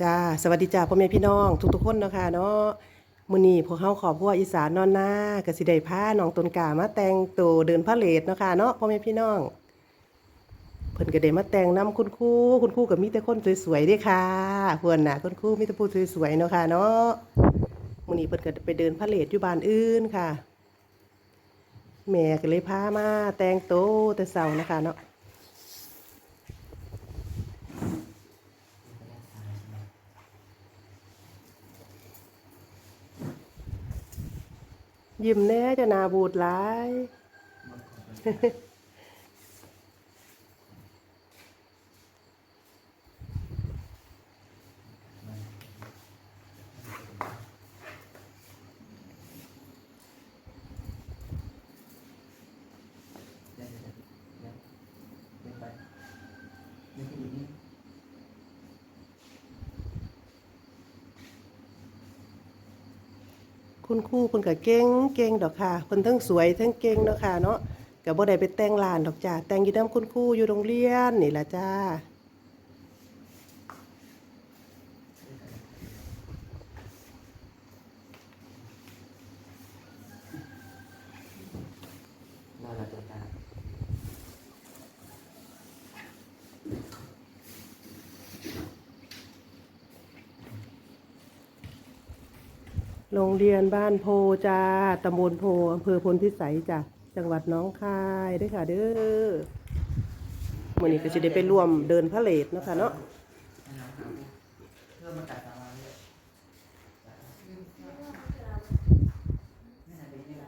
จ้าสวัสดีจ้าพ่อแม่พี่น้องทุกๆคนเนาะคะเนาะมื้อนี้พวกเฮาขอบครัวอีสานนอนหน้าก็สิได้พาน้องต้นกามาแต่งตัวเดินพาเหรดเนาะค่ะเนาะพ่อแม่พี่น้องเพิ่นก็ได้มาแต่งนํคุณครูคุณครูก็มีแต่คนสวยๆเด้ค่ะเพิ่นน่ะคุณครูมีแต่ผู้สวยๆเนาะค่ะเนาะมื้อนี้เพิ่นก็ไปเดินพาเหรดอยู่บ้านอื่นค่ะ แม่ก็เลยพามาแต่งตัวแต่เช้านะคะเนาะ ยิ้มแน่จะนาบูดหลาย คุณคู่คุณก็เก่งเก่งดอกค่ะคนทั้งสวยทั้งเก่งเนาะค่ะเนาะก็บ่ได้ไปแต่งลานดอกจ้าแต่งอยู่นำคุณครูอยู่โรงเรียนนี่ละจ้า นอนหลับตัวตา โรงเรียนบ้านโพจ้าตำบลโพอำเภอพลพิสัยจ้ะจังหวัดน้องคายด้วยค่ะเด้อมื้อนี้ก็จะได้ไปร่วมเดินพระเหรดเนาะค่ะเนาะ เพื่อมาตัดตารางเลยไม่น่าเป็นเนี่ย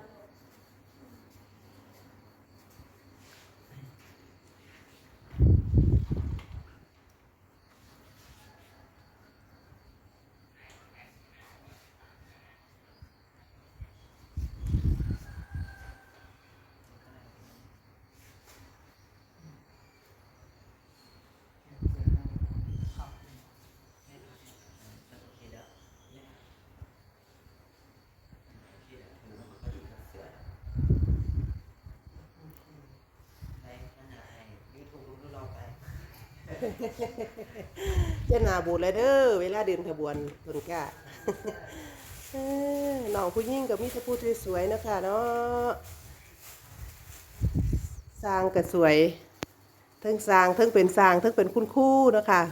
จะหนาบูดเลยเด้อเวลาเดินขบวนเพิ่นกะเอ้อน้องผู้หญิงก็มีแต่ผู้สวยๆนะคะเนาะสร้างก็สวยทั้งสร้างทั้งเป็นสร้างทั้งเป็นคุณครูเนะคะ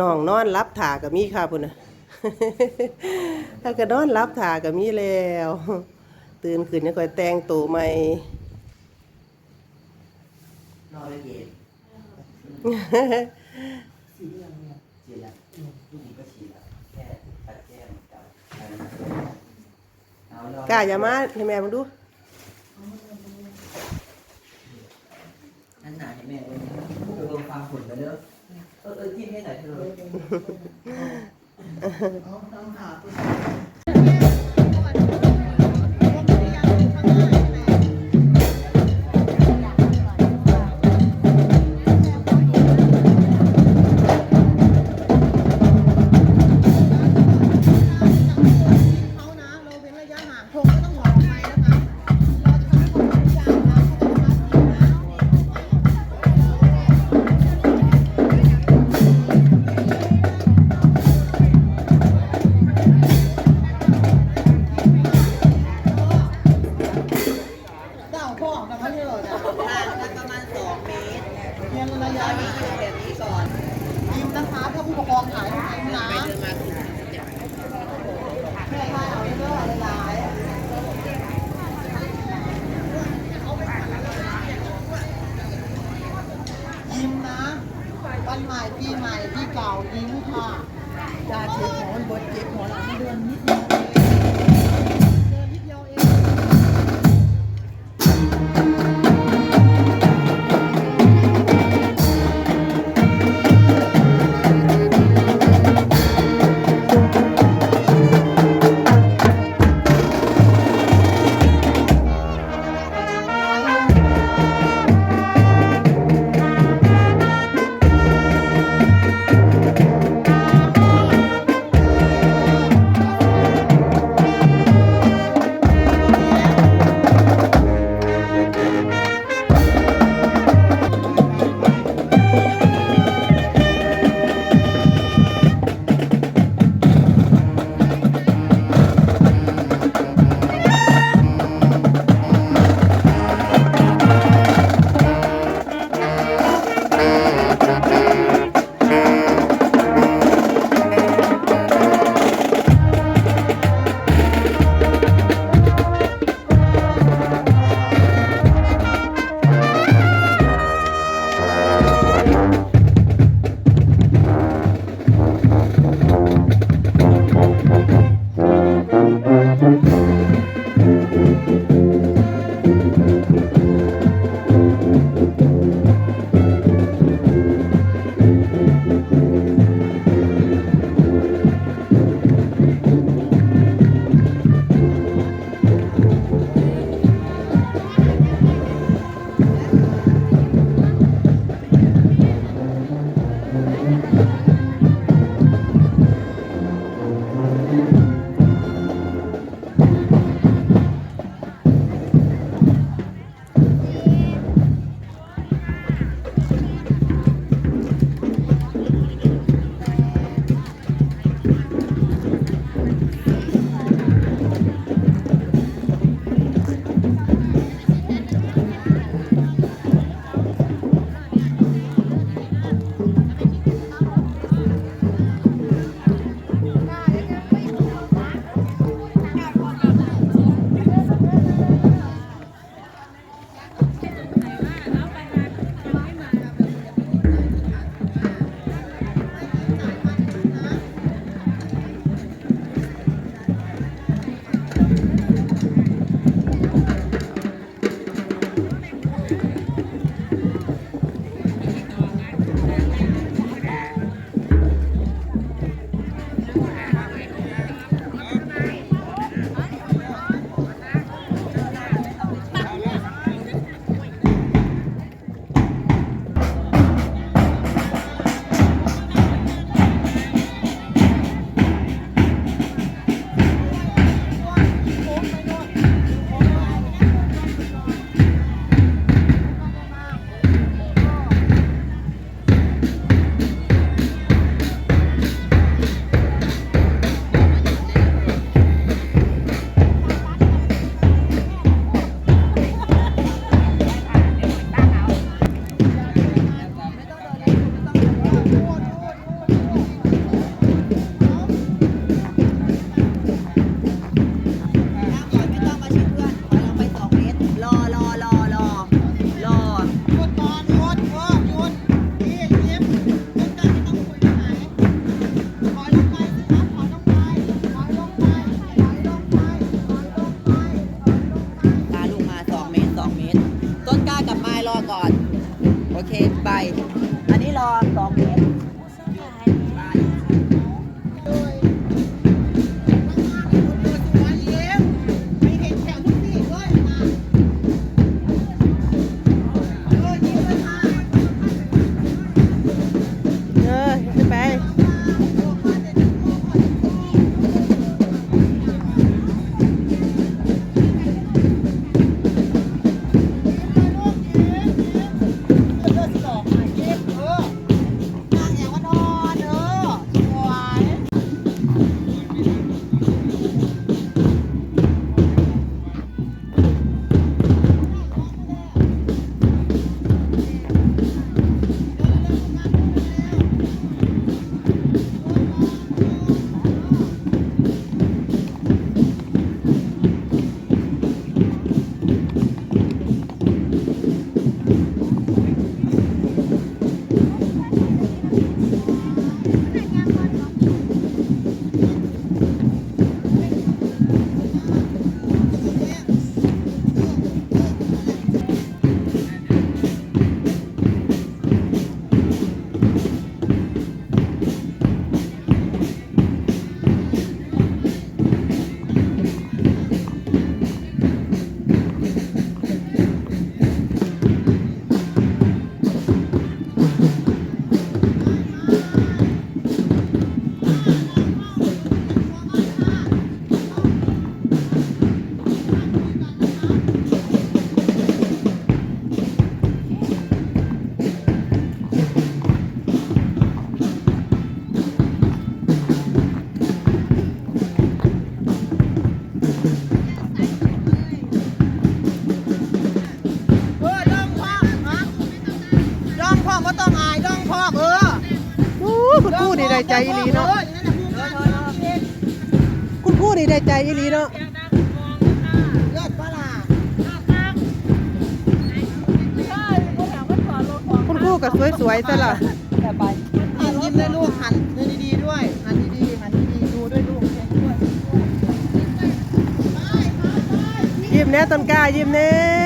น้องนอนรับถาก็มีค่ะพุ่นน่ะ ถ้าก็นอนรับถาก็มีแล้ว ตื่นขึ้นยังค่อยแต่งตัวใหม่นอนเลยเย็นฉีดแล้วลูกนี้ก็ฉีดแล้วแค่ตัดแก้มกับเอาลองกล้าอย่ามาให้แม่มาดูนั่นหนาให้แม่เลยดูลงความขุ่นไปเด้อเออเออจิ้มให้หน่อยเถอะเขา ผู้ปกครองขายให้นะยิ้มนะ วันใหม่ปีใหม่ปีเก่ายิ้มค่ะ โอเค บาย อันนี้รอสอง ได้ใจอีหลีเนาะออนั่นน่ะผู้นเองคุณครูนี่ได้ใจอีหลีเนาะคุณครูก็สวยๆซะล่ะแต่ใบยิ้มยิ้มด้วยลูกหันดีๆด้วยหันดีๆหันดีๆดูด้วยลูกยยิ้มแน่ต้นกล้ายิ้มแน่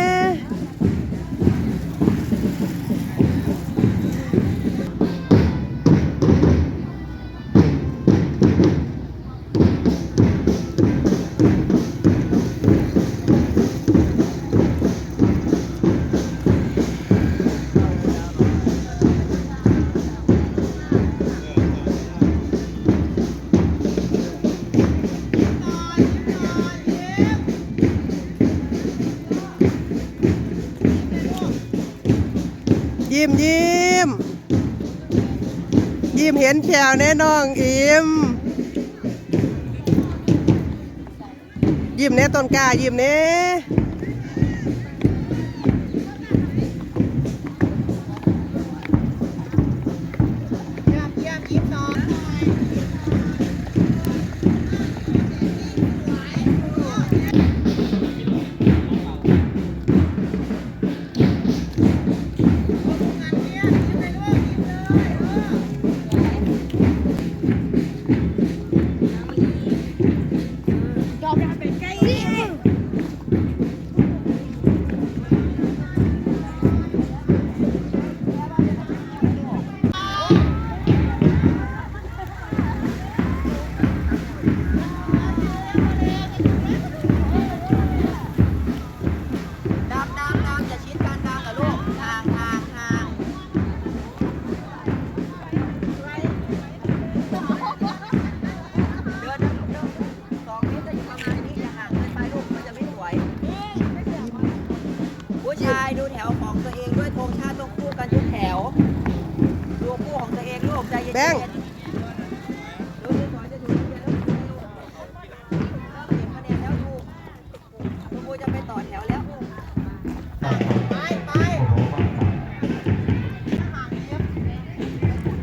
ยิ้มยิ้มยิ้มเห็นแขวแน่น้องอิ่มยิ้มแน่ต้นกล้ายิ้มแน่ ผู้ชายดูแถวของตัวเองด้วยธงชาติต้องคู่กันทุกแถว ดูคู่ของตัวเองลูกใจเย็นๆแบงค์ ดูที่สอนจะถูกเรียนแล้วดูลูกถ้าเก็บคะแนนแล้วดูคุณครูจะไปต่อแถวแล้ว ไปไป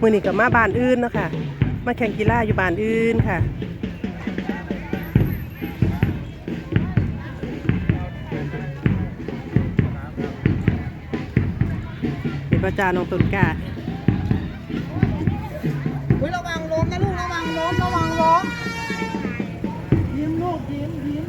มือนี้กับมาบ้านอื่นเนาะค่ะ มาแข่งกีฬาอยู่บ้านอื่นค่ะ นประจานน้องต้นกล้าอุ๊ยระวังล้มนะลูกระวังล้มระวังล้มยิ้มลูกยิ้มยิ้มยิ้ม